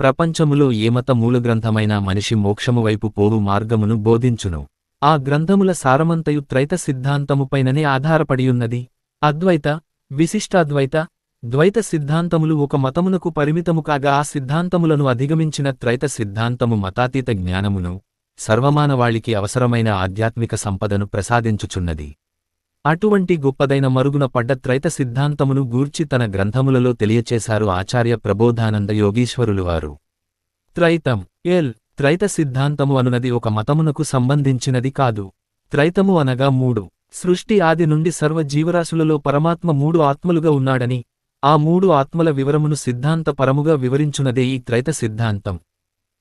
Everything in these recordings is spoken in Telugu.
ప్రపంచములో ఏమత మూలగ్రంథమైన మనిషి మోక్షము వైపు పోవు మార్గమును బోధించును. ఆ గ్రంథముల సారమంతయు త్రైత సిద్ధాంతముపైననే ఆధారపడియున్నది. అద్వైత విశిష్టాద్వైత ద్వైత సిద్ధాంతములు ఒక మతమునకు పరిమితము కాగా ఆ సిద్ధాంతములను అధిగమించిన త్రైత సిద్ధాంతము మతాతీత జ్ఞానమును సర్వమానవాళికి అవసరమైన ఆధ్యాత్మిక సంపదను ప్రసాదించుచున్నది. అటువంటి గొప్పదైన మరుగున పడ్డ త్రైత సిద్ధాంతమును గూర్చి తన గ్రంథములలో తెలియచేశారు ఆచార్య ప్రబోధానంద యోగీశ్వరులువారు త్రైతం. ఎల్. త్రైత సిద్ధాంతము అనునది ఒక మతమునకు సంబంధించినది కాదు. త్రైతము అనగా మూడు. సృష్టి ఆది నుండి సర్వ జీవరాశులలో పరమాత్మ మూడు ఆత్మలుగా ఉన్నాడని ఆ మూడు ఆత్మల వివరమును సిద్ధాంత పరముగా వివరించునదే ఈ త్రైత సిద్ధాంతం.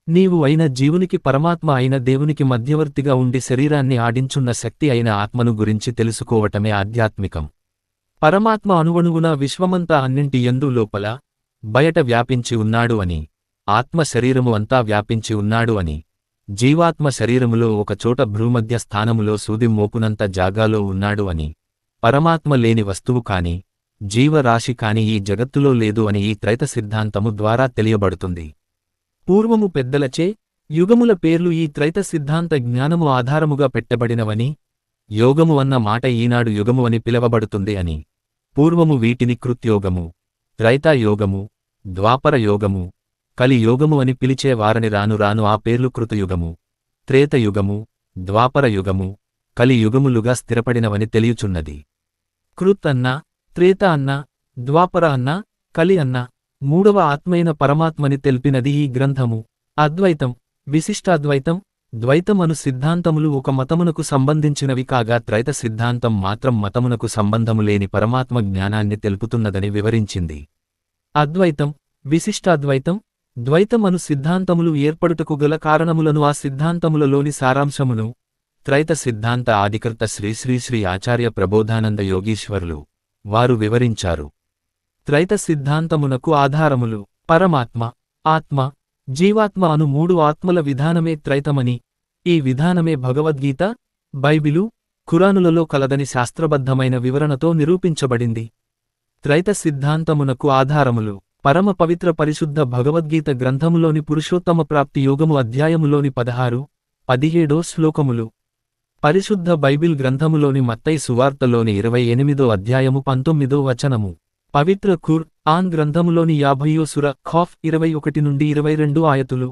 నీవు అయిన జీవునికి పరమాత్మ అయిన దేవునికి మధ్యవర్తిగా ఉండి శరీరాన్ని ఆడించున్న శక్తి అయిన ఆత్మను గురించి తెలుసుకోవటమే ఆధ్యాత్మికం. పరమాత్మ అణువణువున విశ్వమంతా అన్నింటి ఎందు లోపల బయట వ్యాపించి ఉన్నాడు అని ఆత్మ శరీరము అంతా వ్యాపించి ఉన్నాడు అని జీవాత్మ శరీరములో ఒకచోట భ్రూమధ్య స్థానములో సూది మోపునంత జాగాలో ఉన్నాడు అని పరమాత్మ లేని వస్తువు కాని జీవరాశి కాని ఈ జగత్తులో లేదు అని ఈ త్రైత సిద్ధాంతము ద్వారా తెలియబడుతుంది. పూర్వము పెద్దలచే యుగముల పేర్లు ఈ త్రైత సిద్ధాంత జ్ఞానము ఆధారముగా పెట్టబడినవని యోగము అన్న మాట ఈనాడు యుగము అని పిలవబడుతుంది అని. పూర్వము వీటిని కృత్యోగము త్రైతాయోగము ద్వాపరయోగము కలియోగము కలి యోగము అని పిలిచేవారని రాను రాను ఆ పేర్లు కృతయుగము త్రేతయుగము ద్వాపర యుగము కలి యుగములుగా స్థిరపడినవని తెలియుచున్నది. కృత్ అన్న త్రేత అన్న ద్వాపర అన్న కలి అన్న మూడవ ఆత్మైన పరమాత్మని తెలిపినది ఈ గ్రంథము. అద్వైతం విశిష్టాద్వైతం ద్వైతమను సిద్ధాంతములు ఒక మతమునకు సంబంధించినవి కాగా త్రైత సిద్ధాంతం మాత్రం మతమునకు సంబంధము లేని పరమాత్మ జ్ఞానాన్ని తెలుపుతున్నదని వివరించింది. అద్వైతం విశిష్టాద్వైతం ద్వైతమను సిద్ధాంతములు ఏర్పడుటకు గల కారణములను ఆ సిద్ధాంతములలోని సారాంశమును త్రైత సిద్ధాంత ఆధికర్త శ్రీశ్రీశ్రీ ఆచార్య ప్రబోధానంద యోగీశ్వరులు వారు వివరించారు. త్రైత సిద్ధాంతమునకు ఆధారములు. పరమాత్మ ఆత్మ జీవాత్మ అను మూడు ఆత్మల విధానమే త్రైతమని. ఈ విధానమే భగవద్గీత బైబిలు ఖురానులలో కలదని శాస్త్రబద్ధమైన వివరణతో నిరూపించబడింది. త్రైత సిద్ధాంతమునకు ఆధారములు. పరమ పవిత్ర పరిశుద్ధ భగవద్గీత గ్రంథములోని పురుషోత్తమ ప్రాప్తి యోగము అధ్యాయములోని పదహారు పదిహేడో శ్లోకములు. పరిశుద్ధ బైబిల్ గ్రంథములోని మత్తై సువార్తలోని ఇరవై ఎనిమిదో అధ్యాయము పంతొమ్మిదో వచనము. పవిత్ర ఖుర్ ఆన్ గ్రంథములోని యాభయో సుర ఖాఫ్ ఇరవై ఒకటి నుండి ఇరవై రెండు ఆయతులు.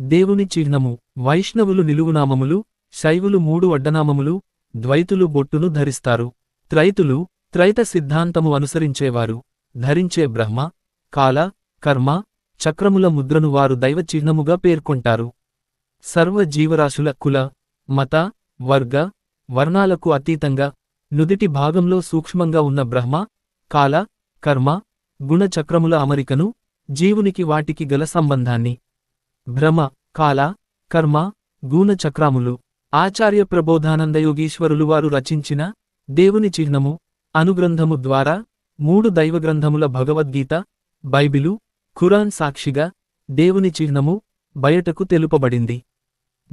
దేవుని చిహ్నము వైష్ణవులు నిలువునామములు శైవులు మూడు అడ్డనామములు ద్వైతులు బొట్టును ధరిస్తారు. త్రైతులు త్రైత సిద్ధాంతము అనుసరించేవారు. ధరించే బ్రహ్మ కాల కర్మ చక్రముల ముద్రను వారు దైవ చిహ్నముగా పేర్కొంటారు. సర్వ జీవరాశుల కుల మత వర్గ వర్ణాలకు అతీతంగా నుదిటి భాగంలో సూక్ష్మంగా ఉన్న బ్రహ్మ కాల కర్మ గుణచక్రముల అమరికను జీవునికి వాటికి గల సంబంధాన్ని. భ్రమ కాల కర్మ గూణచక్రాములు ఆచార్య ప్రబోధానందయోగీశ్వరులు వారు రచించిన దేవుని చిహ్నము అనుగ్రంథము ద్వారా మూడు దైవగ్రంథముల భగవద్గీత బైబిలు ఖురాన్ సాక్షిగా దేవుని చిహ్నము బయటకు తెలుపబడింది.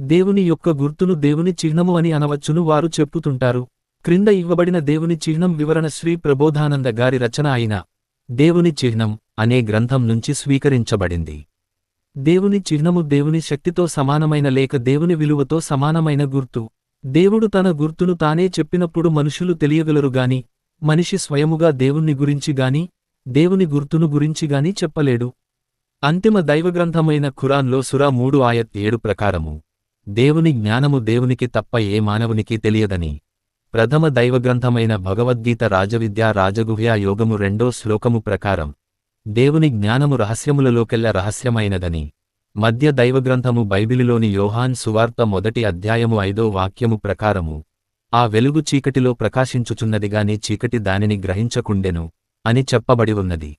దేవుని యొక్క గుర్తును దేవుని చిహ్నము అని అనవచ్చును వారు చెప్పుతుంటారు. క్రింద ఇవ్వబడిన దేవుని చిహ్నం వివరణ శ్రీ ప్రబోధానంద గారి రచన అయిన దేవుని చిహ్నం అనే గ్రంథం నుంచి స్వీకరించబడింది. దేవుని చిహ్నము దేవుని శక్తితో సమానమైన లేక దేవుని విలువతో సమానమైన గుర్తు. దేవుడు తన గుర్తును తానే చెప్పినప్పుడు మనుషులు తెలియగలరుగాని మనిషి స్వయముగా దేవుణ్ణి గురించి గాని దేవుని గుర్తును గురించి గాని చెప్పలేడు. అంతిమ దైవగ్రంథమైన ఖురాన్లో సురా మూడు ఆయత్ ఏడు ప్రకారము. దేవుని జ్ఞానము దేవునికి తప్ప ఏ మానవునికి తెలియదని. ప్రథమ దైవగ్రంథమైన భగవద్గీత రాజవిద్యా రాజగుహ్య యోగము రెండో శ్లోకము ప్రకారం దేవుని జ్ఞానము రహస్యములలోకెల్ల రహస్యమైనదని. మధ్య దైవగ్రంథము బైబిలిలోని యోహాన్ సువార్త మొదటి అధ్యాయము ఐదో వాక్యము ప్రకారము ఆ వెలుగు చీకటిలో ప్రకాశించుచున్నదిగాని చీకటి దానిని గ్రహించకుండెను అని చెప్పబడి ఉన్నది.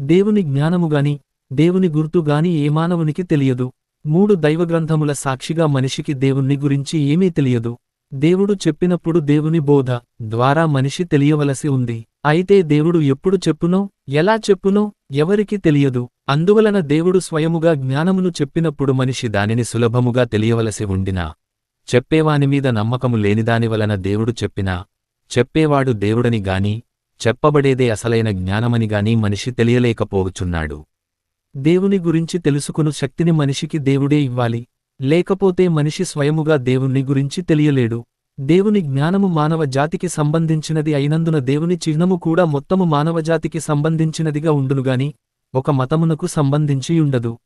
దేవుని జ్ఞానముగాని దేవుని గుర్తుగాని ఏ మానవునికి తెలియదు. మూడు దైవగ్రంథముల సాక్షిగా మనిషికి దేవుణ్ణి గురించి ఏమీ తెలియదు. దేవుడు చెప్పినప్పుడు దేవుని బోధ ద్వారా మనిషి తెలియవలసి ఉంది. అయితే దేవుడు ఎప్పుడు చెప్పునో ఎలా చెప్పునో ఎవరికి తెలియదు. అందువలన దేవుడు స్వయముగా జ్ఞానమును చెప్పినప్పుడు మనిషి దానిని సులభముగా తెలియవలసి ఉండినా చెప్పేవానిమీద నమ్మకము లేనిదానివలన దేవుడు చెప్పినా చెప్పేవాడు దేవుడని గాని చెప్పబడేదే అసలైన జ్ఞానమని గాని మనిషి తెలియలేకపోవచున్నాడు దేవుని గురించి తెలుసుకును శక్తిని మనిషికి దేవుడే ఇవ్వాలి. లేకపోతే మనిషి స్వయముగా దేవుణ్ణి గురించి తెలియలేడు. దేవుని జ్ఞానము మానవ జాతికి సంబంధించినది అయినందున దేవుని చిహ్నము కూడా మొత్తము మానవజాతికి సంబంధించినదిగా ఉండునుగాని ఒక మతమునకు సంబంధించియుండదు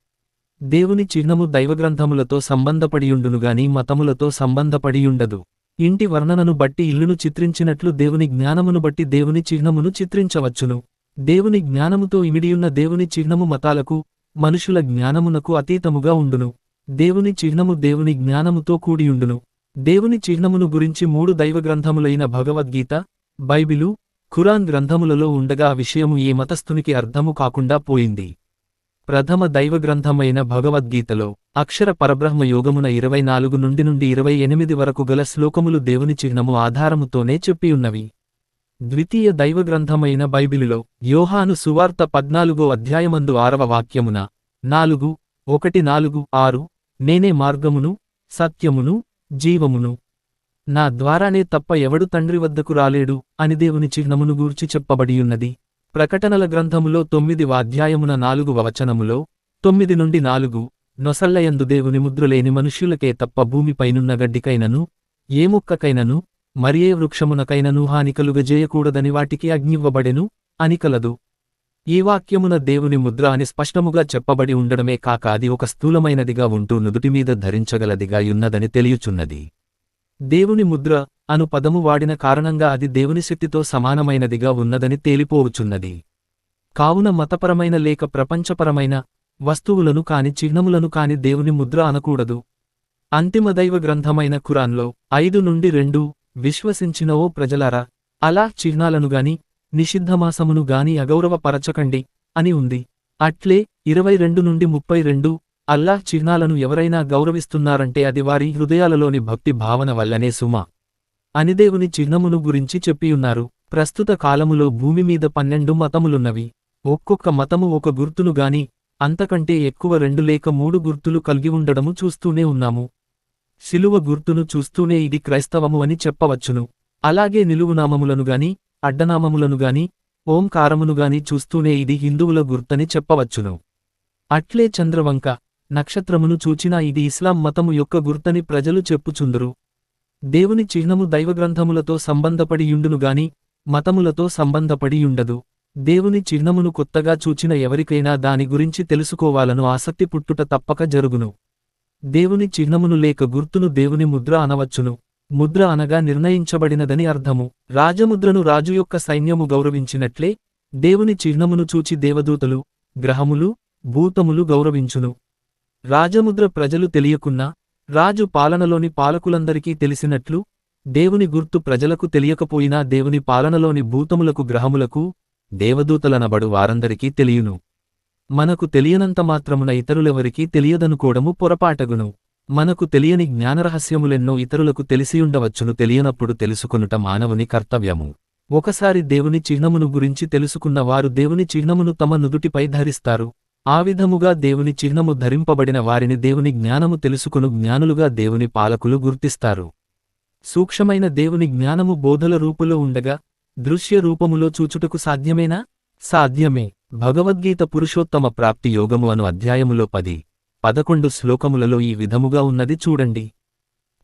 దేవుని చిహ్నము దైవగ్రంథములతో సంబంధపడియుండునుగాని మతములతో సంబంధపడియుండదు ఇంటి వర్ణనను బట్టి ఇల్లును చిత్రించినట్లు దేవుని జ్ఞానమును బట్టి దేవుని చిహ్నమును చిత్రించవచ్చును. దేవుని జ్ఞానముతో ఇమిడియున్న దేవుని చిహ్నము మతాలకు మనుషుల జ్ఞానమునకు అతీతముగా ఉండును. దేవుని చిహ్నము దేవుని జ్ఞానముతో కూడియుండును దేవుని చిహ్నమును గురించి మూడు దైవగ్రంథములైన భగవద్గీత బైబిలు ఖురాన్ గ్రంథములలో ఉండగా విషయము ఏ మతస్థునికి అర్థము కాకుండా పోయింది. ప్రథమ దైవగ్రంథమైన భగవద్గీతలో అక్షర పరబ్రహ్మ యోగమున ఇరవై నాలుగు నుండి నుండి ఇరవై ఎనిమిది వరకు గల శ్లోకములు దేవుని చిహ్నము ఆధారముతోనే చెప్పియున్నవి ద్వితీయ దైవగ్రంథమైన బైబిలులో యోహాను సువార్త పద్నాలుగో అధ్యాయమందు ఆరవ వాక్యమున నాలుగు ఒకటి నాలుగు ఆరు నేనే మార్గమును సత్యమును జీవమును. నా ద్వారానే తప్ప ఎవడు తండ్రి వద్దకు రాలేడు అని దేవుని చిహ్నమును గూర్చి చెప్పబడియున్నది. ప్రకటనల గ్రంథములో తొమ్మిది వాధ్యాయమున నాలుగు వచనములో తొమ్మిది నుండి నాలుగు నొసల్లయందు దేవుని ముద్రలేని మనుష్యులకే తప్ప భూమిపైనున్న గడ్డికైనను ఏ ముక్కకైనను మరియే వృక్షమునకైనను హానికలుగజేయకూడదని వాటికి అగ్నివ్వబడెను అనికలదు. ఈ వాక్యమున దేవుని ముద్ర అని స్పష్టముగా చెప్పబడి ఉండడమే కాక అది ఒక స్థూలమైనదిగా ఉంటూ నుదుటిమీద ధరించగలదిగా యున్నదని తెలియుచున్నది. దేవుని ముద్ర అను పదము వాడిన కారణంగా అది దేవుని శక్తితో సమానమైనదిగా ఉన్నదని తేలిపోవుచున్నది కావున మతపరమైన లేక ప్రపంచపరమైన వస్తువులను కాని చిహ్నములను కాని దేవుని ముద్ర అనకూడదు. అంతిమ దైవ గ్రంథమైన ఖురాన్లో ఐదు నుండి రెండు విశ్వసించినవో ప్రజలారా అలా చిహ్నాలను గాని నిషిద్ధమాసమును గాని అగౌరవపరచకండి అని ఉంది. అట్లే ఇరవై రెండు నుండి ముప్పై రెండు అల్లాహ్ చిహ్నాలను ఎవరైనా గౌరవిస్తున్నారంటే అది వారి హృదయాలలోని భక్తి భావన వల్లనే సుమా. అనిదేవుని చిహ్నమును గురించి చెప్పియున్నారు. ప్రస్తుత కాలములో భూమి మీద పన్నెండు మతములున్నవి. ఒక్కొక్క మతము ఒక గుర్తును గాని అంతకంటే ఎక్కువ రెండు లేక మూడు గుర్తులు కలిగి ఉండడము చూస్తూనే ఉన్నాము. శిలువ గుర్తును చూస్తూనే ఇది క్రైస్తవము అని చెప్పవచ్చును. అలాగే నిలువునామములను గాని అడ్డనామములను గాని చూస్తూనే ఇది హిందువుల గుర్తని చెప్పవచ్చును. అట్లే చంద్రవంక నక్షత్రమును చూచినా ఇది ఇస్లాం మతము యొక్క గుర్తని ప్రజలు చెప్పుచుందురు. దేవుని చిహ్నము దైవగ్రంథములతో సంబంధపడియుండును గాని మతములతో సంబంధపడియుండదు. దేవుని చిహ్నమును కొత్తగా చూచిన ఎవరికైనా దాని గురించి తెలుసుకోవాలను ఆసక్తి పుట్టుట తప్పక జరుగును. దేవుని చిహ్నమును లేక గుర్తును దేవుని ముద్ర అనవచ్చును. ముద్ర అనగా నిర్ణయించబడినదని అర్థము. రాజముద్రను రాజు యొక్క సైన్యము గౌరవించినట్లే దేవుని చిహ్నమును చూచి దేవదూతలు గ్రహములు భూతములు గౌరవించును. రాజముద్ర ప్రజలు తెలియకున్నా రాజు పాలనలోని పాలకులందరికీ తెలిసినట్లు దేవుని గుర్తు ప్రజలకు తెలియకపోయినా దేవుని పాలనలోని భూతములకు గ్రహములకు దేవదూతలనబడు వారందరికీ తెలియును. మనకు తెలియనంత మాత్రమున ఇతరులెవరికీ తెలియదనుకోవడము పొరపాటగును. మనకు తెలియని జ్ఞానరహస్యములెన్నో ఇతరులకు తెలిసియుండవచ్చును తెలియనప్పుడు తెలుసుకొనుట మానవుని కర్తవ్యము. ఒకసారి దేవుని చిహ్నమును గురించి తెలుసుకున్న వారు దేవుని చిహ్నమును తమ నుదుటిపై ధరిస్తారు. ఆ విధముగా దేవుని చిహ్నము ధరింపబడిన వారిని దేవుని జ్ఞానము తెలుసుకును జ్ఞానులుగా దేవుని పాలకులు గుర్తిస్తారు. సూక్ష్మమైన దేవుని జ్ఞానము బోధల రూపులో ఉండగా దృశ్య రూపములో చూచుటకు సాధ్యమేనా? సాధ్యమే. భగవద్గీత పురుషోత్తమ ప్రాప్తి యోగము అను అధ్యాయములో పది. పదకొండు శ్లోకములలో ఈ విధముగా ఉన్నది చూడండి.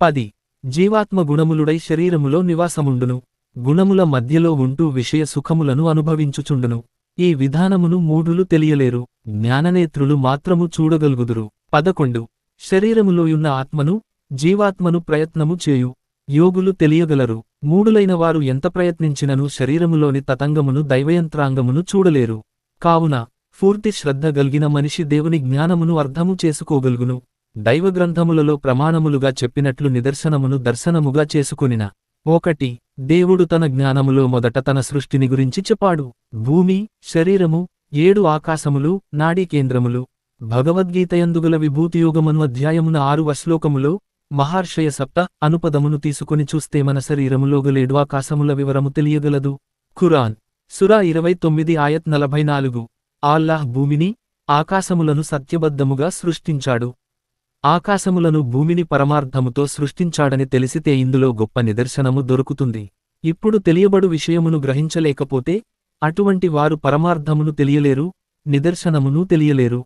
పది. జీవాత్మ గుణములుడై శరీరములో నివాసముండును. గుణముల మధ్యలో ఉంటూ విషయ సుఖములను అనుభవించుచుండును. ఈ విధానమును మూఢులు తెలియలేరు. జ్ఞాననేత్రులు మాత్రము చూడగలుగుదురు. పదకొండు. శరీరములోయున్న ఆత్మను జీవాత్మను ప్రయత్నము చేయు. యోగులు తెలియగలరు. మూడులైన వారు ఎంత ప్రయత్నించినను శరీరములోని తతంగమును దైవయంత్రాంగమును చూడలేరు. కావున పూర్తి శ్రద్ధ గల్గిన మనిషి దేవుని జ్ఞానమును అర్థము చేసుకోగలుగును. దైవగ్రంథములలో ప్రమాణములుగా చెప్పినట్లు నిదర్శనమును దర్శనముగా చేసుకునిన. ఒకటి దేవుడు తన జ్ఞానములో మొదట తన సృష్టిని గురించి చెప్పాడు. భూమి శరీరము ఏడు ఆకాశములు నాడీ కేంద్రములు. భగవద్గీతయందుగల విభూతియోగమను అధ్యాయమున ఆరు శ్లోకములో మహార్షయ సప్త అనుపదమును తీసుకుని చూస్తే మన శరీరములోగలేడు ఆకాశముల వివరము తెలియగలదు. ఖురాన్ సురా ఇరవై తొమ్మిది ఆయత్ నలభై నాలుగు. ఆల్లాహ్ భూమిని ఆకాశములను సత్యబద్ధముగా సృష్టించాడు. ఆకాశములను భూమిని పరమార్థముతో సృష్టించాడని తెలిసితే ఇందులో గొప్ప నిదర్శనము దొరుకుతుంది. ఇప్పుడు తెలియబడు విషయమును గ్రహించలేకపోతే అటువంటి వారు పరమార్థమును తెలియలేరు నిదర్శనమును తెలియలేరు.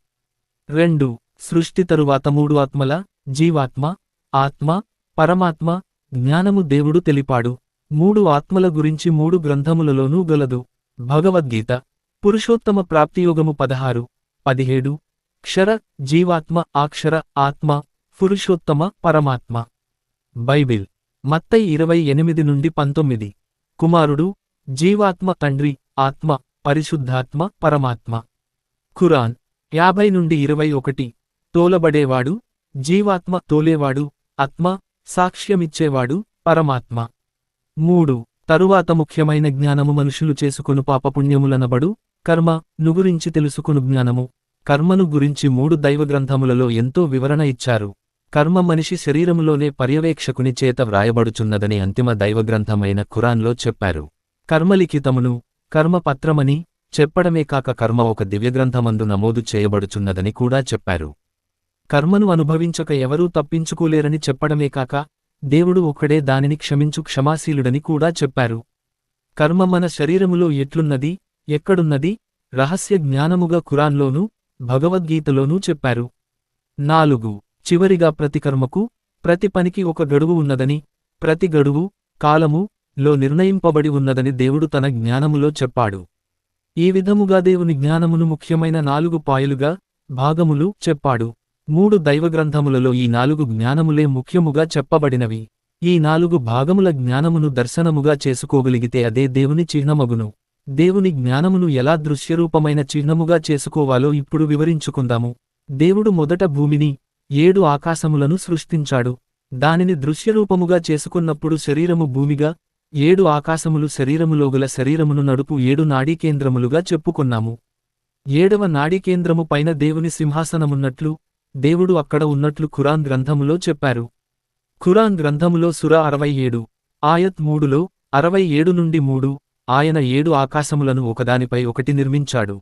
రెండు సృష్టి తరువాత మూడు ఆత్మల జీవాత్మ ఆత్మ పరమాత్మ జ్ఞానము దేవుడు తెలిపాడు. మూడు ఆత్మల గురించి మూడు గ్రంథములలోనూ గలదు. భగవద్గీత పురుషోత్తమ ప్రాప్తియోగము పదహారు పదిహేడు క్షర జీవాత్మ ఆక్షర ఆత్మ పురుషోత్తమ పరమాత్మ. బైబిల్ మత్తై ఇరవై ఎనిమిది నుండి పంతొమ్మిది. కుమారుడు జీవాత్మ తండ్రి ఆత్మ పరిశుద్ధాత్మ పరమాత్మ. ఖురాన్ యాభై నుండి ఇరవై ఒకటి. తోలబడేవాడు జీవాత్మ తోలేవాడు ఆత్మ సాక్ష్యమిచ్చేవాడు పరమాత్మ. మూడు తరువాత ముఖ్యమైన జ్ఞానము మనుషులు చేసుకొను పాపపుణ్యములనబడు కర్మ ను గురించి జ్ఞానము. కర్మను గురించి మూడు దైవగ్రంథములలో ఎంతో వివరణ ఇచ్చారు. కర్మ మనిషి శరీరములోనే పర్యవేక్షకుని చేత వ్రాయబడుచున్నదని అంతిమ దైవగ్రంథమైన ఖురాన్లో చెప్పారు. కర్మలిఖితమును కర్మపత్రమని చెప్పడమే కాక కర్మ ఒక దివ్యగ్రంథమందు నమోదు చేయబడుచున్నదని కూడా చెప్పారు. కర్మను అనుభవించక ఎవరూ తప్పించుకోలేరని చెప్పడమే కాక దేవుడు ఒక్కడే దానిని క్షమించు క్షమాశీలుడని కూడా చెప్పారు. కర్మ మన శరీరములో ఎట్లున్నది? ఎక్కడున్నది? రహస్య జ్ఞానముగా ఖురాన్లోనూ భగవద్గీతలోనూ చెప్పారు. నాలుగు. చివరిగా ప్రతికర్మకు ప్రతి పనికి ఒక గడువు ఉన్నదని ప్రతి గడువు కాలము లో నిర్ణయింపబడి ఉన్నదని దేవుడు తన జ్ఞానములో చెప్పాడు. ఈ విధముగా దేవుని జ్ఞానమును ముఖ్యమైన నాలుగు పాయలుగా భాగములు చెప్పాడు. మూడు దైవగ్రంథములలో ఈ నాలుగు జ్ఞానములే ముఖ్యముగా చెప్పబడినవి. ఈ నాలుగు భాగముల జ్ఞానమును దర్శనముగా చేసుకోగలిగితే అదే దేవుని చిహ్నమగును. దేవుని జ్ఞానమును ఎలా దృశ్యరూపమైన చిహ్నముగా చేసుకోవాలో ఇప్పుడు వివరించుకుందాము. దేవుడు మొదట భూమిని ఏడు ఆకాశములను సృష్టించాడు. దానిని దృశ్యరూపముగా చేసుకున్నప్పుడు శరీరము భూమిగా ఏడు ఆకాశములు శరీరములోగుల శరీరమును నడుపు ఏడు నాడీకేంద్రములుగా చెప్పుకున్నాము. ఏడవ నాడీకేంద్రము పైన దేవుని సింహాసనమున్నట్లు దేవుడు అక్కడ ఉన్నట్లు ఖురాన్ గ్రంథములో చెప్పారు. ఖురాన్ గ్రంథములో సుర అరవై ఏడు ఆయత్ మూడులో అరవై ఏడు నుండి మూడు ఆయన ఏడు ఆకాశములను ఒకదానిపై ఒకటి నిర్మించాడు.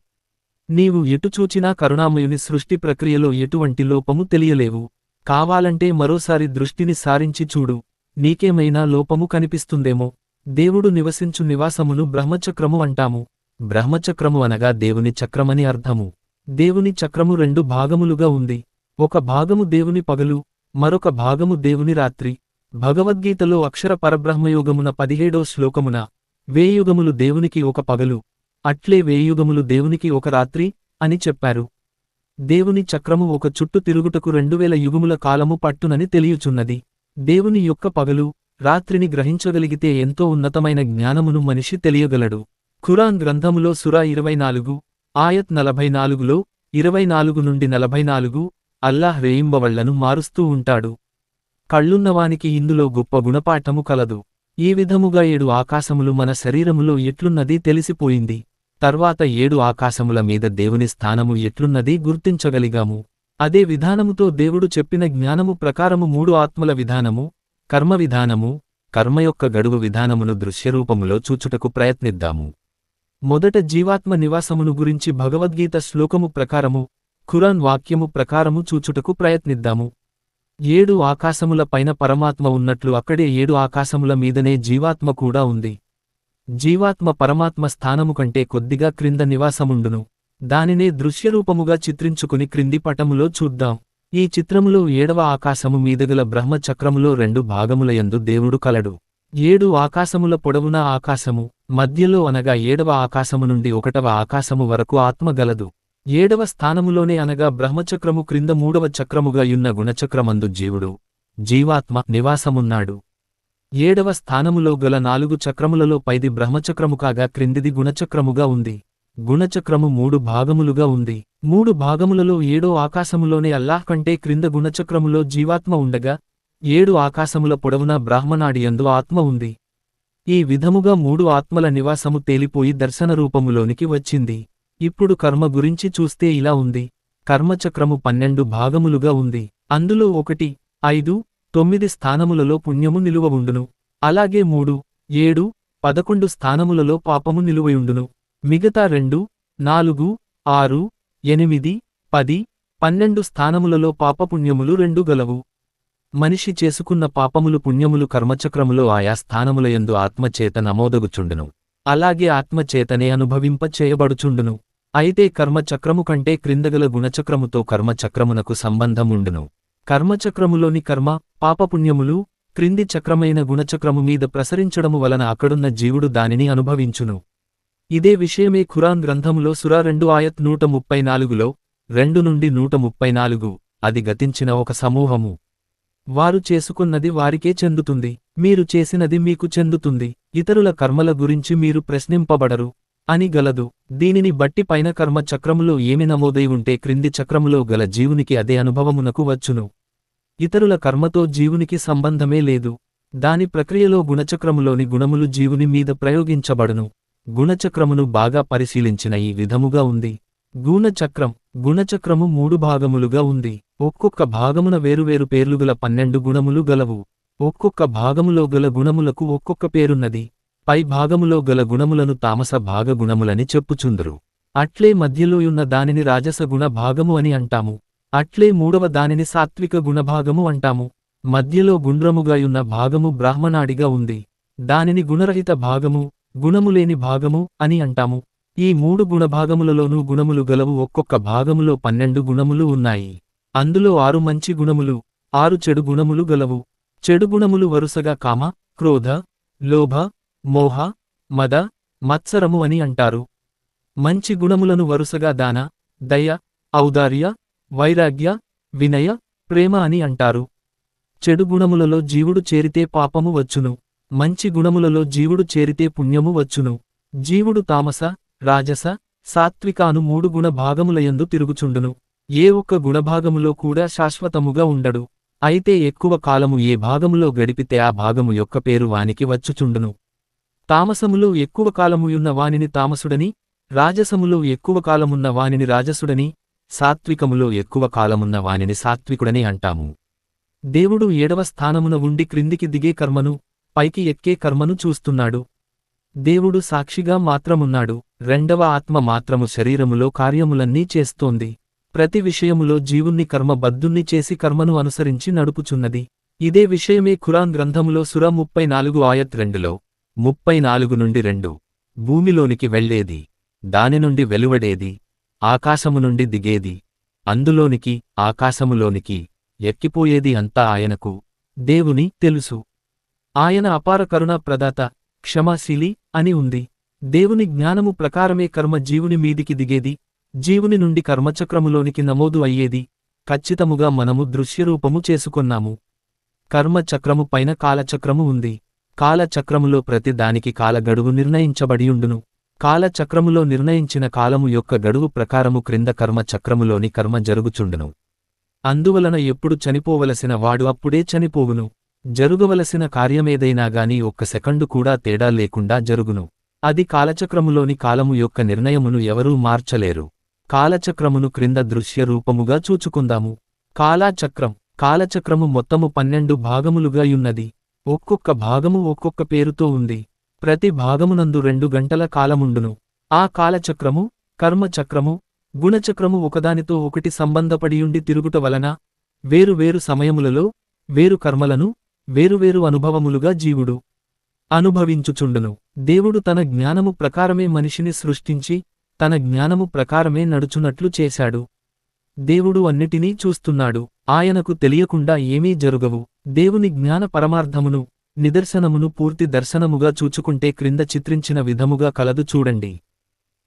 నీవు ఎటు చూచినా కరుణామయుని సృష్టి ప్రక్రియలో ఎటువంటి లోపము తెలియలేవు. కావాలంటే మరోసారి దృష్టిని సారించి చూడు. నీకేమైనా లోపము కనిపిస్తుందేమో? దేవుడు నివసించు నివాసమును బ్రహ్మచక్రము అంటాము. బ్రహ్మచక్రము అనగా దేవుని చక్రమని అర్థము. దేవుని చక్రము రెండు భాగములుగా ఉంది. ఒక భాగము దేవుని పగలు మరొక భాగము దేవుని రాత్రి. భగవద్గీతలో అక్షర పరబ్రహ్మయోగమున పదిహేడో శ్లోకమున వేయుగములు దేవునికి ఒక పగలు. అట్లే వేయుగములు దేవునికి ఒక రాత్రి అని చెప్పారు. దేవుని చక్రము ఒక చుట్టు తిరుగుటకు రెండువేల యుగముల కాలము పట్టునని తెలియుచున్నది. దేవుని యొక్క పగలు రాత్రిని గ్రహించగలిగితే ఎంతో ఉన్నతమైన జ్ఞానమును మనిషి తెలియగలడు. ఖురాన్ గ్రంథములో సురా ఇరవై నాలుగు ఆయత్ నలభై నాలుగులో ఇరవై నాలుగు నుండి నలభై నాలుగు అల్లాహ్ రేయింబవళ్ళను మారుస్తూ ఉంటాడు. కళ్ళున్నవానికి ఇందులో గొప్ప గుణపాఠము కలదు. ఈ విధముగా ఏడు ఆకాశములు మన శరీరములో ఎట్లున్నది తెలిసిపోయింది. తర్వాత ఏడు ఆకాశముల మీద దేవుని స్థానము ఎట్లున్నది గుర్తించగలిగాము. అదే విధానముతో దేవుడు చెప్పిన జ్ఞానము ప్రకారము మూడు ఆత్మల విధానము కర్మ విధానము కర్మ యొక్క గడువు విధానమును దృశ్యరూపములో చూచుటకు ప్రయత్నిద్దాము. మొదట జీవాత్మ నివాసమును గురించి భగవద్గీత శ్లోకము ప్రకారము ఖురాన్ వాక్యము ప్రకారము చూచుటకు ప్రయత్నిద్దాము. ఏడు ఆకాశముల పైన పరమాత్మ ఉన్నట్లు అక్కడే ఏడు ఆకాశముల మీదనే జీవాత్మ కూడా ఉంది. జీవాత్మ పరమాత్మ స్థానము కంటే కొద్దిగా క్రింద నివాసముండును. దానినే దృశ్యరూపముగా చిత్రించుకుని క్రింది పటములో చూద్దాం. ఈ చిత్రములో ఏడవ ఆకాశము మీదగల బ్రహ్మచక్రములో రెండు భాగములయందు దేవుడు కలడు. ఏడు ఆకాశముల పొడవున ఆకాశము మధ్యలో అనగా ఏడవ ఆకాశము నుండి ఒకటవ ఆకాశము వరకు ఆత్మ గలదు. ఏడవ స్థానములోనే అనగా బ్రహ్మచక్రము క్రింద మూడవ చక్రముగా యున్న గుణచక్రమందు జీవుడు. జీవాత్మ నివాసమున్నాడు. ఏడవ స్థానములో గల నాలుగు చక్రములలో పైది బ్రహ్మచక్రము కాగా క్రిందిది గుణచక్రముగా ఉంది. గుణచక్రము మూడు భాగములుగా ఉంది. మూడు భాగములలో ఏడో ఆకాశములోనే అల్లాహ్ కంటే క్రింద గుణచక్రములో జీవాత్మ ఉండగా ఏడు ఆకాశముల పొడవున బ్రాహ్మణాడియందు ఆత్మ ఉంది. ఈ విధముగా మూడు ఆత్మల నివాసము తేలిపోయి దర్శన రూపములోనికి వచ్చింది. ఇప్పుడు కర్మ గురించి చూస్తే ఇలా ఉంది. కర్మచక్రము పన్నెండు భాగములుగా ఉంది. అందులో ఒకటి ఐదు తొమ్మిది స్థానములలో పుణ్యము నిలువవుండును. అలాగే మూడు ఏడు పదకొండు స్థానములలో పాపము నిలువయుండును. మిగతా రెండు నాలుగు ఆరు ఎనిమిది పది పన్నెండు స్థానములలో పాపపుణ్యములు రెండు గలవు. మనిషి చేసుకున్న పాపములు పుణ్యములు కర్మచక్రములో ఆయా స్థానములయందు ఆత్మచేత నమోదగుచుండును. అలాగే ఆత్మచేతనే అనుభవింప చేయబడుచుండును అయితే కర్మచక్రము కంటే క్రిందగల గుణచక్రముతో కర్మచక్రమునకు సంబంధముండును. కర్మచక్రములోని కర్మ పాపపుణ్యములు క్రింది చక్రమైన గుణచక్రము మీద ప్రసరించడము వలన అక్కడున్న జీవుడు దానిని అనుభవించును. ఇదే విషయమే ఖురాన్ గ్రంథములో సురా రెండు ఆయత్ నూట ముప్పై నాలుగులో రెండు నుండి నూట ముప్పై నాలుగు అది గతించిన ఒక సమూహము. వారు చేసుకున్నది వారికే చెందుతుంది. మీరు చేసినది మీకు చెందుతుంది. ఇతరుల కర్మల గురించి మీరు ప్రశ్నింపబడరు అని గలదు. దీనిని బట్టి పైన కర్మ చక్రములో ఏమి నమోదై ఉంటే క్రింది చక్రములో గల జీవునికి అదే అనుభవమునకు వచ్చును. ఇతరుల కర్మతో జీవునికి సంబంధమే లేదు. దాని ప్రక్రియలో గుణచక్రములోని గుణములు జీవుని మీద ప్రయోగించబడును. గుణచక్రమును బాగా పరిశీలించిన ఈ విధముగా ఉంది. గుణచక్రం గుణచక్రము మూడు భాగములుగా ఉంది. ఒక్కొక్క భాగమున వేరువేరు పేర్లుగల పన్నెండు గుణములు గలవు. ఒక్కొక్క భాగములో గల గుణములకు ఒక్కొక్క పేరున్నది. పై భాగములో గల గుణములను తామస భాగ గుణములని చెప్పుచుందురు. అట్లే మధ్యలోయున్న దానిని రాజస గుణ భాగము అని అంటాము. అట్లే మూడవ దానిని సాత్విక గుణభాగము అంటాము. మధ్యలో గుండ్రముగాయున్న భాగము బ్రాహ్మణాడిగా ఉంది. దానిని గుణరహిత భాగము గుణములేని భాగము అని అంటాము. ఈ మూడు గుణభాగములలోనూ గుణములు గలవు ఒక్కొక్క భాగములో పన్నెండు గుణములు ఉన్నాయి. అందులో ఆరు మంచి గుణములు ఆరు చెడు గుణములు గలవు. చెడు గుణములు వరుసగా కామ క్రోధ లోభ మోహ మద మత్సరము అని అంటారు. మంచి గుణములను వరుసగా దాన దయ ఔదార్య వైరాగ్య వినయ ప్రేమ అని అంటారు. చెడు గుణములలో జీవుడు చేరితే పాపము వచ్చును. మంచి గుణములలో జీవుడు చేరితే పుణ్యము వచ్చును. జీవుడు తామస రాజస సాత్వికాను మూడు గుణ భాగములయందు తిరుగుచుండును. ఏ ఒక్క గుణభాగములో కూడా శాశ్వతముగా ఉండడు. అయితే ఎక్కువ కాలము ఏ భాగములో గడిపితే ఆ భాగము యొక్క పేరు వానికి వచ్చుచుండును. తామసములో ఎక్కువ కాలముయున్న వానిని తామసుడని రాజసములో ఎక్కువ కాలమున్న వానిని రాజసుడని సాత్వికములో ఎక్కువ కాలమున్న వానిని సాత్వికుడని అంటాము. దేవుడు ఏడవ స్థానమున ఉండి క్రిందికి దిగే కర్మను పైకి ఎక్కే కర్మను చూస్తున్నాడు. దేవుడు సాక్షిగా మాత్రమున్నాడు రెండవ ఆత్మ మాత్రము శరీరములో కార్యములన్నీ చేస్తోంది. ప్రతి విషయములో జీవుణ్ణి కర్మ బద్ధుణ్ణి చేసి కర్మను అనుసరించి నడుపుచున్నది. ఇదే విషయమే ఖురాన్ గ్రంథములో సుర ముప్పై నాలుగు ఆయత్ రెండులో ముప్పై నాలుగు నుండి రెండు. భూమిలోనికి వెళ్ళేది దాని నుండి వెలువడేది ఆకాశము నుండి దిగేది అందులోనికి ఆకాశములోనికి ఎక్కిపోయేది అంతా ఆయనకు దేవుని తెలుసు. ఆయన అపార కరుణా ప్రదాత క్షమాశీలి అని ఉంది. దేవుని జ్ఞానము ప్రకారమే కర్మ జీవుని మీదికి దిగేది జీవుని నుండి కర్మచక్రములోనికి నమోదు అయ్యేది ఖచ్చితముగా మనము దృశ్యరూపము చేసుకొన్నాము. కర్మచక్రము పైన కాలచక్రము ఉంది. కాలచక్రములో ప్రతి దానికి కాల గడువు నిర్ణయించబడియుండును. కాలచక్రములో నిర్ణయించిన కాలము యొక్క గడువు ప్రకారము క్రింద కర్మచక్రములోని కర్మ జరుగుచుండును. అందువలన ఎప్పుడు చనిపోవలసిన వాడు అప్పుడే చనిపోవును. జరుగవలసిన కార్యమేదైనా గాని ఒక్క సెకండు కూడా తేడా లేకుండా జరుగును. అది కాలచక్రములోని కాలము యొక్క నిర్ణయమును ఎవరూ మార్చలేరు. కాలచక్రమును క్రింద దృశ్య రూపముగా చూచుకుందాము. కాలాచక్రం కాలచక్రము మొత్తము పన్నెండు భాగములుగా యున్నది. ఒక్కొక్క భాగము ఒక్కొక్క పేరుతో ఉంది. ప్రతి భాగమునందు రెండు గంటల కాలముండును. ఆ కాలచక్రము కర్మచక్రము గుణచక్రము ఒకదానితో ఒకటి సంబంధపడియుండి తిరుగుట వలన వేరు వేరు సమయములలో వేరు కర్మలను వేరువేరు అనుభవములుగా జీవుడు అనుభవించుచుండును. దేవుడు తన జ్ఞానము ప్రకారమే మనిషిని సృష్టించి తన జ్ఞానము ప్రకారమే నడుచునట్లు చేశాడు. దేవుడు అన్నిటినీ చూస్తున్నాడు. ఆయనకు తెలియకుండా ఏమీ జరుగవు. దేవుని జ్ఞాన పరమార్థమును నిదర్శనమును పూర్తి దర్శనముగా చూచుకుంటే క్రింద చిత్రించిన విధముగా కలదు చూడండి.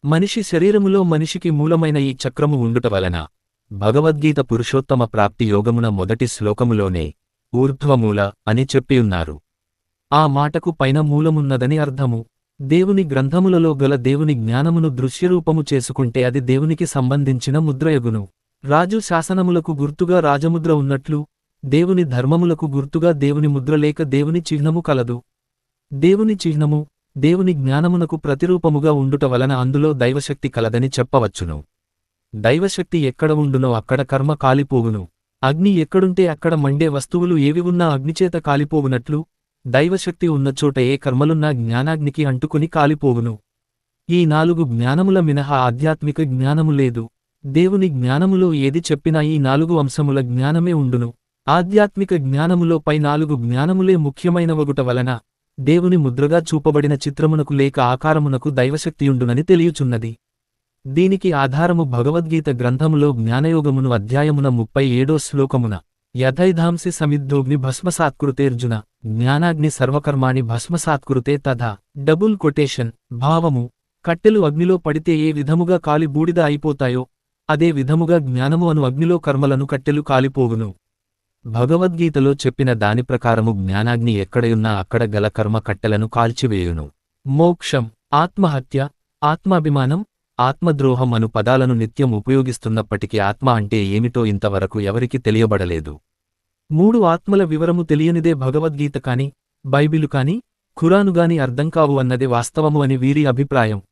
మనిషి శరీరములో మనిషికి మూలమైన ఈ చక్రము ఉండుట వలన భగవద్గీత పురుషోత్తమ ప్రాప్తి యోగమున మొదటి శ్లోకములోనే ఊర్ధ్వమూల అని చెప్పియున్నారు. ఆ మాటకు పైన మూలమున్నదని అర్థము. దేవుని గ్రంథములలో గల దేవుని జ్ఞానమును దృశ్యరూపము చేసుకుంటే అది దేవునికి సంబంధించిన ముద్రయగును రాజు శాసనములకు గుర్తుగా రాజముద్ర ఉన్నట్లు దేవుని ధర్మములకు గుర్తుగా దేవుని ముద్ర లేక దేవుని చిహ్నము కలదు. దేవుని చిహ్నము దేవుని జ్ఞానమునకు ప్రతిరూపముగా ఉండుట వలన అందులో దైవశక్తి కలదని చెప్పవచ్చును. దైవశక్తి ఎక్కడ ఉండునో అక్కడ కర్మ కాలిపోవును. అగ్ని ఎక్కడుంటే అక్కడ మండే వస్తువులు ఏవి ఉన్నా అగ్నిచేత కాలిపోవునట్లు దైవశక్తి ఉన్నచోట ఏ కర్మలున్నా జ్ఞానాగ్నికి అంటుకుని కాలిపోవును. ఈ నాలుగు జ్ఞానముల మినహా ఆధ్యాత్మిక జ్ఞానము లేదు. దేవుని జ్ఞానములో ఏది చెప్పినా ఈ నాలుగు అంశముల జ్ఞానమే ఉండును. ఆధ్యాత్మిక జ్ఞానములో పై నాలుగు జ్ఞానములే ముఖ్యమైనవగుట వలన దేవుని ముద్రగా చూపబడిన చిత్రమునకు లేక ఆకారమునకు దైవశక్తియుండునని తెలియుచున్నది. దీనికి ఆధారము భగవద్గీత గ్రంథములో జ్ఞానయోగమును అధ్యాయమున ముప్పై ఏడో శ్లోకమున యథైధాంసి సమిద్ధోగ్ని భస్మసాత్కృతేర్జున జ్ఞానాగ్ని సర్వకర్మాణి భస్మసాత్కృతే తథా. డబుల్ కొటేషన్ భావము కట్టెలు అగ్నిలో పడితే ఏ విధముగా కాలి బూడిద అయిపోతాయో అదే విధముగా జ్ఞానము అను అగ్నిలో కర్మలను కట్టెలు కాలిపోవును. భగవద్గీతలో చెప్పిన దాని ప్రకారము జ్ఞానాగ్ని ఎక్కడయున్నా అక్కడ గల కర్మ కట్టెలను కాల్చివేయును. మోక్షం ఆత్మహత్య ఆత్మాభిమానం ఆత్మద్రోహం అను పదాలను నిత్యం ఉపయోగిస్తున్నప్పటికీ ఆత్మ అంటే ఏమిటో ఇంతవరకు ఎవరికి తెలియబడలేదు. మూడు ఆత్మల వివరము తెలియనిదే భగవద్గీత కాని బైబిలు కాని ఖురానుగాని అర్థం కావు వాస్తవము అని వీరి అభిప్రాయం.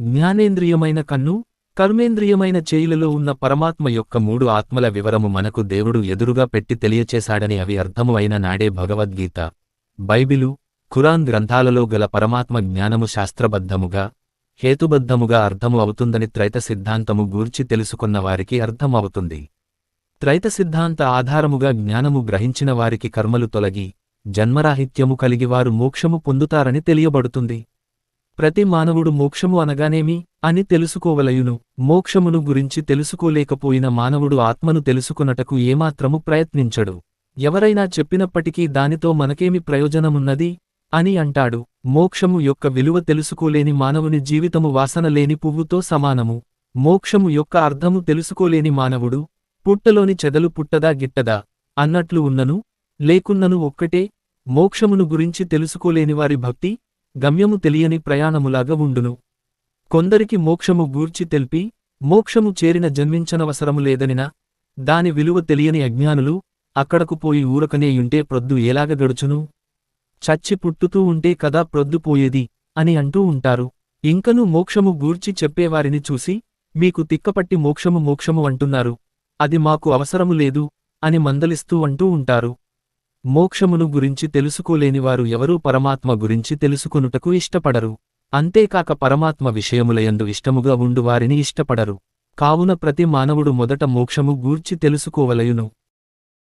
జ్ఞానేంద్రియమైన కన్ను కర్మేంద్రియమైన చేయిలలో ఉన్న పరమాత్మ యొక్క మూడు ఆత్మల వివరము మనకు దేవుడు ఎదురుగా పెట్టి తెలియచేశాడని అవి అర్థము అయిన నాడే భగవద్గీత. బైబిలు ఖురాన్ గ్రంథాలలో గల పరమాత్మ జ్ఞానము శాస్త్రబద్ధముగా హేతుబద్ధముగా అర్థము అవుతుందని త్రైత సిద్ధాంతము గూర్చి తెలుసుకున్న వారికి అర్థం అవుతుంది త్రైత సిద్ధాంత ఆధారముగా జ్ఞానము గ్రహించిన వారికి కర్మలు తొలగి జన్మరాహిత్యము కలిగివారు మోక్షము పొందుతారని తెలియబడుతుంది. ప్రతి మానవుడు మోక్షము అనగానేమి? అని తెలుసుకోవలయును. మోక్షమును గురించి తెలుసుకోలేకపోయిన మానవుడు ఆత్మను తెలుసుకున్నటకు ఏమాత్రము ప్రయత్నించడు. ఎవరైనా చెప్పినప్పటికీ దానితో మనకేమి ప్రయోజనమున్నది? అని అంటాడు. మోక్షము యొక్క విలువ తెలుసుకోలేని మానవుని జీవితము వాసన లేని పువ్వుతో సమానము. మోక్షము యొక్క అర్థము తెలుసుకోలేని మానవుడు పుట్టలోని చెదలు పుట్టదా గిట్టదా అన్నట్లు ఉన్నను. లేకున్నను ఒక్కటే మోక్షమును గురించి తెలుసుకోలేని వారి భక్తి గమ్యము తెలియని ప్రయాణములాగా ఉండును. కొందరికి మోక్షము గూర్చి తెల్పి మోక్షము చేరిన జన్మించనవసరము లేదనినా దాని విలువ తెలియని అజ్ఞానులు అక్కడకు పోయి ఊరకనేయుంటే ప్రొద్దు ఎలాగ గడుచును? చచ్చి పుట్టుతూ ఉంటే కదా ప్రొద్దుపోయేది అని అంటూ ఉంటారు. ఇంకను మోక్షము గూర్చి చెప్పేవారిని చూసి మీకు తిక్కపట్టి మోక్షము మోక్షము అంటున్నారు. అది మాకు అవసరము లేదు అని మందలిస్తూ అంటూ ఉంటారు. మోక్షమును గురించి తెలుసుకోలేనివారు ఎవరూ పరమాత్మ గురించి తెలుసుకొనుటకు ఇష్టపడరు. అంతేకాక పరమాత్మ విషయములయందు ఇష్టముగా ఉండువారిని ఇష్టపడరు. కావున ప్రతి మానవుడు మొదట మోక్షము గూర్చి తెలుసుకోవలయును.